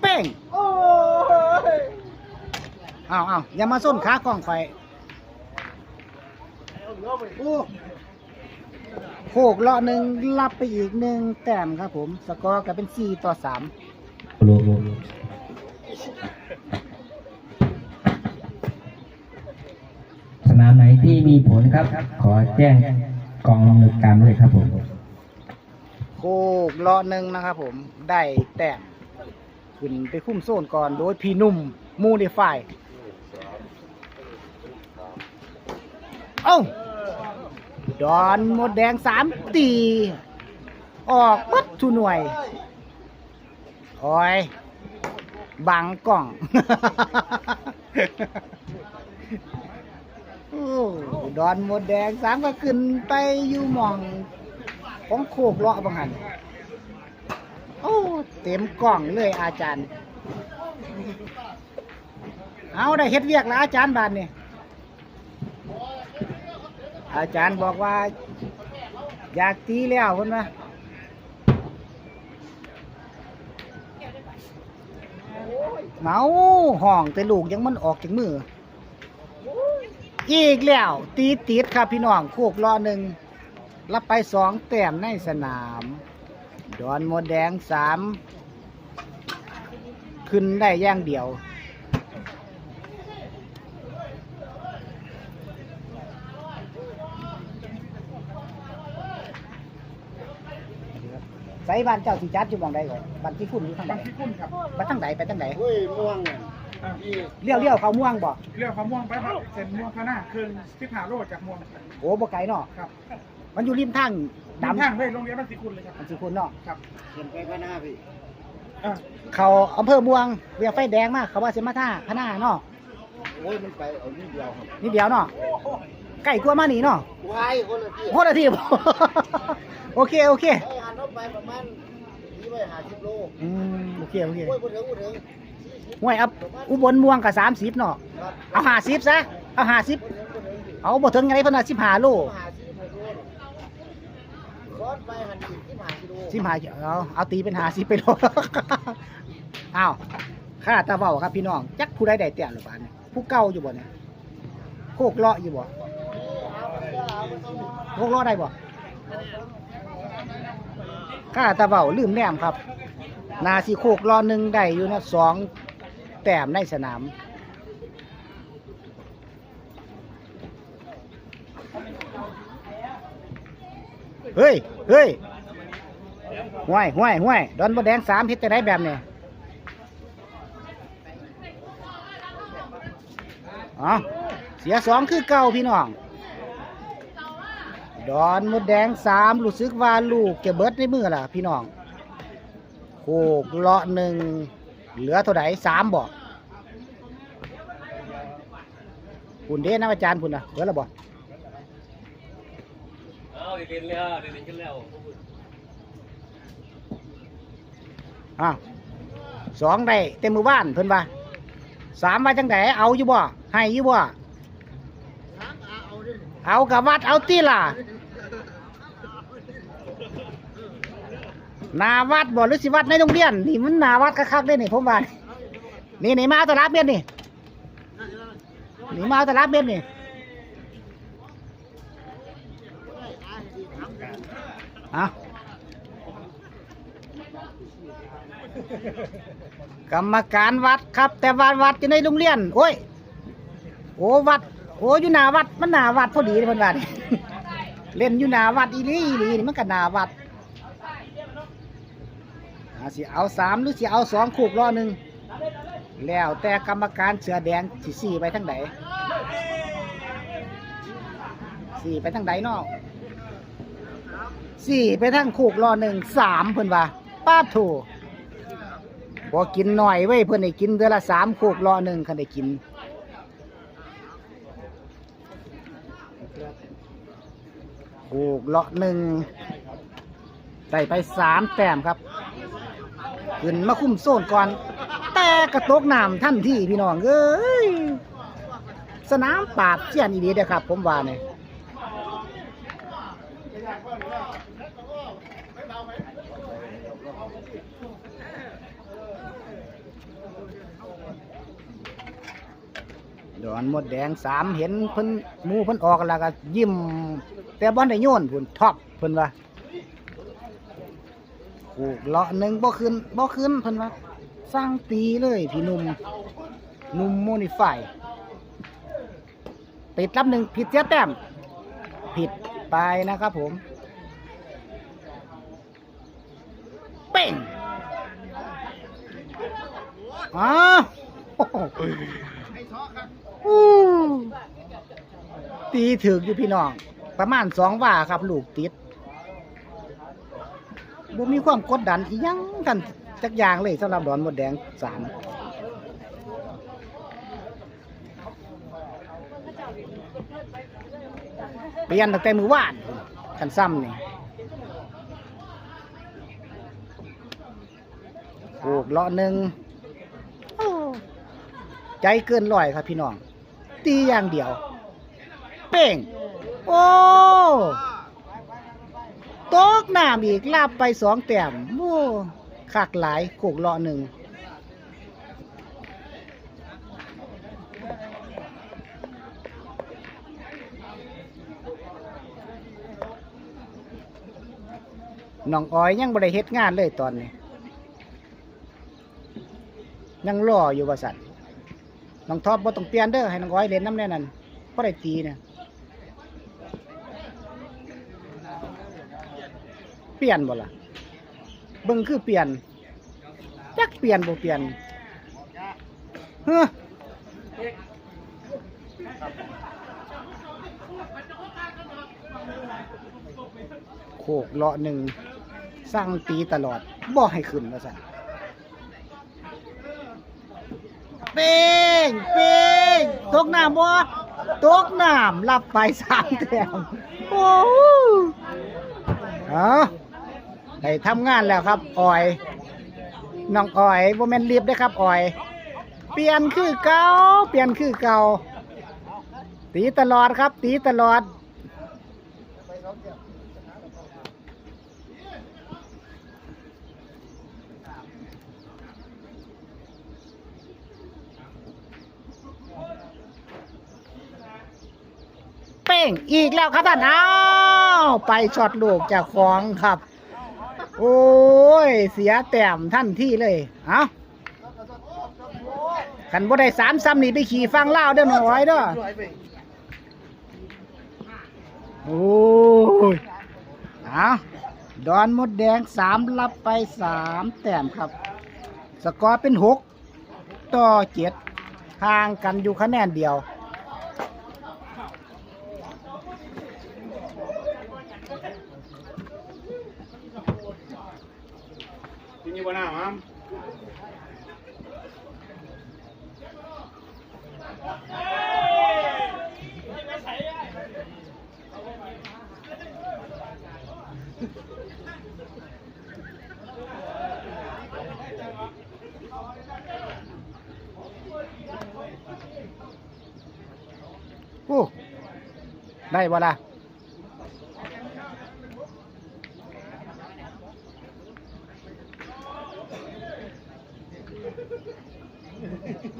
เป้งโอ้ยเอาเอาอย่ามาส้นขากล้องไฟโอ้โคกเลาะหนึ่งรับไปอีกหนึ่งแต้มครับผม สกอร์ก็เป็นสี่ต่อสามสนามไหนที่มีผลครับ ขอแจ้งกองอำนวยการด้วยครับผมโคกเลาะหนึ่งนะครับผม ได้แต้ม ขึ้นไปคุ้มโซนก่อนโดยพี่นุ่มมูนิฟายเอ้าดอนหมดแดงสามตี ออกปัดทุหน่วยโอ้ยบังกล่องอดอนหมดแดงสามก็ขึ้นไปอยู่หมอง ของโคกเลาะบางหัน โอ้เต็มกล่องเลยอาจารย์ เอาได้เฮ็ดเวียกแล้วอาจารย์บานนี่อาจารย์บอกว่า อยากตีแล้วคนนะเมาห้องแต่ลูกยังมันออกจากมือ อีกแล้ว ตีติดครับพี่น้องโคกล้อหนึ่งรับไปสองแต้มในสนาม ดอนโมดแดงสามขึ้นได้อย่างเดียว ใส่บ้านเจ้าสิจัดอยู่หมองใดก่อนบ้านที่คุณอยู่ทางไหนบางที่คุ้นครับบ้านทางไหนไปทางไหนเฮ้ยม่วงเนี่ยอะพี่เลี้ยวเลี้ยวเขาม่วงบ่เรื่องของม่วงไปครับเส้นม่วงข้างหน้าคืนทิศหาโรดจากม่วงโอ้บ่ไกลเนาะครับ มันอยู่ริมทางดำดำทางเฮ้ยโรงเรียนบ้านสิคุณเลยครับ มันสิคุณเนาะครับ เขียนไปข้างหน้าพี่อะเขาอำเภอม่วงเวียงไฟแดงมากเขาว่าสิมาท่าพะหน้าเนาะโอ้ยมันไปเอานี่เดียวครับนิดเดียวเนาะใกล้กว่ามานี่เนาะวายคนละที่โคตรทีบ โอเคโอเคไอ้หันรถไปประมาณนี่ไปหาสิบโลอืมโอเคโอเคโอ้ยพูดถึงพูดถึงห่วยเอาอุบลม่วงกับสามสิบเนาะครับเอาห้าสิบซะเอาห้าสิบพูดถึงพูดถึงพี่เอาบ่ถึงไงเพิ่นว่าสิบห้าโล หาสิ บโลรถไปหันอีกที่หากิโลสิบหาเอาเอาตีเป็นหาสิบไปโลอ้าวข้าตาเว้าครับพี่น้องจักผู้ใดได้แต้มหรือเปล่าเนี่ยผู้เก่าอยู่บ่เนี่ยโคกเลาะอยู่บ่โคกเลาะได้บ่ข้าตาเว้าลืมแนมครับ นาสิโคกเลาะหนึ่งได้อยู่นะสองแต้มในสนาม เฮ้ยเฮ้ยห้วยห้วยห้วยดอนบดแดงสามเฮ็ดจะได้แบบนี้อ๋อเสียสองคือเก่าพี่น้อง ดอนมดแดงสามรู้สึกวาลูกจะเบิร์ดในมือล่ะพี่น้องโคกเลาะหนึ่งเหลือเท่าไหร่สามบ่คุณเด้นะอาจารย์คุณนะเหลือแล้วบ่เอาเรียนแล้วเรียนขึ้นแล้วอะสองได้เต็มมือบ้านเพิ่นว่าสามว่าจังไดเอาอยู่บ่ให้อยู่บ่เอากับวัดเอาตีล่ะนาวัดบ่หรือสิวัดในโรงเรียนนี่มันนาวัดคักๆเด้นี่ผมว่านี่นี่มาเอาตลาดเบ็ดนี่นี่มาเอาตลาดเบ็ดนี่ อะกรรมการวัดครับ แต่ว่าวัดอยู่ในโรงเรียน โอ้ย โอ้วัด โอ้อยู่หน้าวัดมันหน้าวัดพอดีเลยเพิ่นว่านี่เล่นอยู่หน้าวัดอีหลีอีหลีนี่มันก็หน้าวัดอาสิเอาสามหรือสิเอาสองคูกล้อหนึ่งแล้วแต่กรรมการเสือแดงสิสี่ไปทั้งไหนสี่ไปทั้งไหนเนาะ สี่ไปทั้งคูกล้อหนึ่งสามเพิ่นว่าป้าดถูพอกินหน่อยไว้ยเพื่อนได้กินเดือนละสามโคกรอหนึ่งคันได้กินโคกเลาะหนึ่งได้ไปสามแต้มครับขึ้นมาคุ้มโซนก่อน แต่กระตกน้ำท่านที่พี่น้องเอ้ยสนามปราบเสียนอีดีเด้อครับ ผมว่าเนี่ย ดอนหมดแดงสามเห็นพิ่นมูเพิ่นออกแล้วก็ยิ้ม แต่บอลได้โยนพุ่นท็อปพิ่นวะปลูกเลาะหนึ่งบ่ขึ้นบ่ขึ้นพิ่นวะสร้างตีเลยพี่นุ่มนุ่มโมนิฟายติดรับหนึ่งผิดเสียแต้มผิด ไปนะครับผม เป้งอ้าวโอ้โหอู้ตีถึกอยู่พี่น้อง ประมาณสองว่าครับ ลูกติดบ่มีความกดดันอียังกันจักอย่างเลยสำหรับดอนหมดแดงสาม เปลี่ยนตั้งแต่มือวานกันซ้ำนี่โอ้เลาะหนึ่งใจเกินร้อยครับพี่น้อง ตีอย่างเดียว เป้งโอ้ตกน้ำอีกลาบไปสองแต้มโอ้ขากหลายโขกเลาะหนึ่ง น้องอ้อยยังบริเฮ็ดงานเลยตอนนี้ ยังรออยู่ว่าสันน้องท็อปบ่ต้องเปลี่ยนเด้อให้น้องอ้อยเล่นน้ำแน่นั่นบ่ได้ตีเนี่ยเปลี่ยนบ่ล่ะเบิ่งคือเปลี่ยนจักเปลี่ยนบ่เปลี่ยนเฮ้อโคกเลาะหนึ่ง สร้างตีตลอดบ่ให้ขึ้นว่าสันเป้งเป้งตกน้ำบ่ตกน้ำรับไปสามแต้มโอ้โหเอาได้ทำงานแล้วครับออยน้องออยบ่แม่นรีบได้ครับออย เปลี่ยนคือเก่าเปลี่ยนคือเก่าตีตลอดครับ ตีตลอด เป้งอีกแล้วครับท่านอ้าวไปช็อตลูกจากของครับ โอ้ย เสียแต้มท่านที่เลย เอาขันบ่ได้สามซ้ำนี่ไปขี่ฟังเล่าเด้อหน่อยเด้อโอ้ยเอาดอนมดแดงสามรับไปสามแต้มครับ สกอร์เป็นหกต่อเจ็ดห่างกันอยู่คะแนนเดียว ที่นี่บ่หน้ามั้งโอ้ได้บ่ล่ะ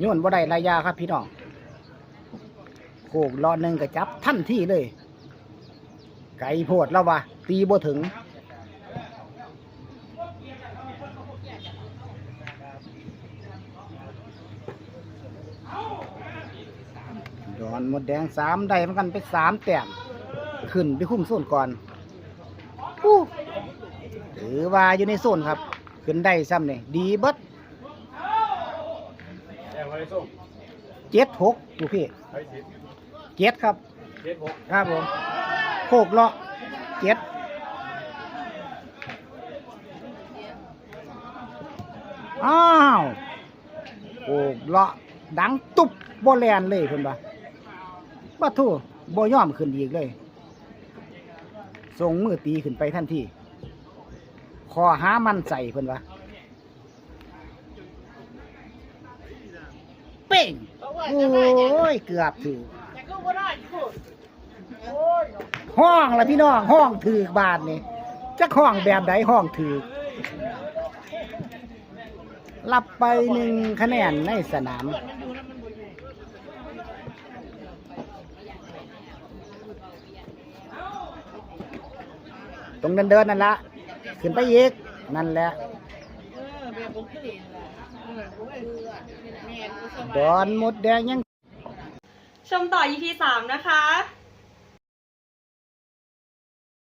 โยนบ่ได้ระยะครับ พี่น้องโขกรอหนึ่งก็จับทันทีเลย ไก่โพดแล้ววะตีบ่ถึง ดอนหมดแดงสามได้เหมือนกันไปสามแต้มขึ้นไปคุ้มโซนก่อนอู้ถือว่าอยู่ในโซนครับ ขึ้นได้ซ้ำเนี่ยดีเบิด ส่งเจ็ดหกดูพี่ไว้สิเจ็ดครับ เจ็ดหกครับผมโคกเลาะเจ็ดอ้าวโคกเลาะดังตุบโบแลนเลยเพิ่นบ่าบ้าทูบ่ยอมขึ้นอีกเลยส่งมือตีขึ้นไปทันทีคอหามันใส่เพิ่นว่า ยโอ้ยเกือบถือห้องละพี่น้องห้องถือบาทนี่จะห้องแบบไหนห้องถือรับไปหนึ่งคะแนนในสนามตรงเดินเดินนั่นละขึ้นไปอีกนั่นแหละ ดอนหมดแดงยัง ชมต่อ EP สามนะคะ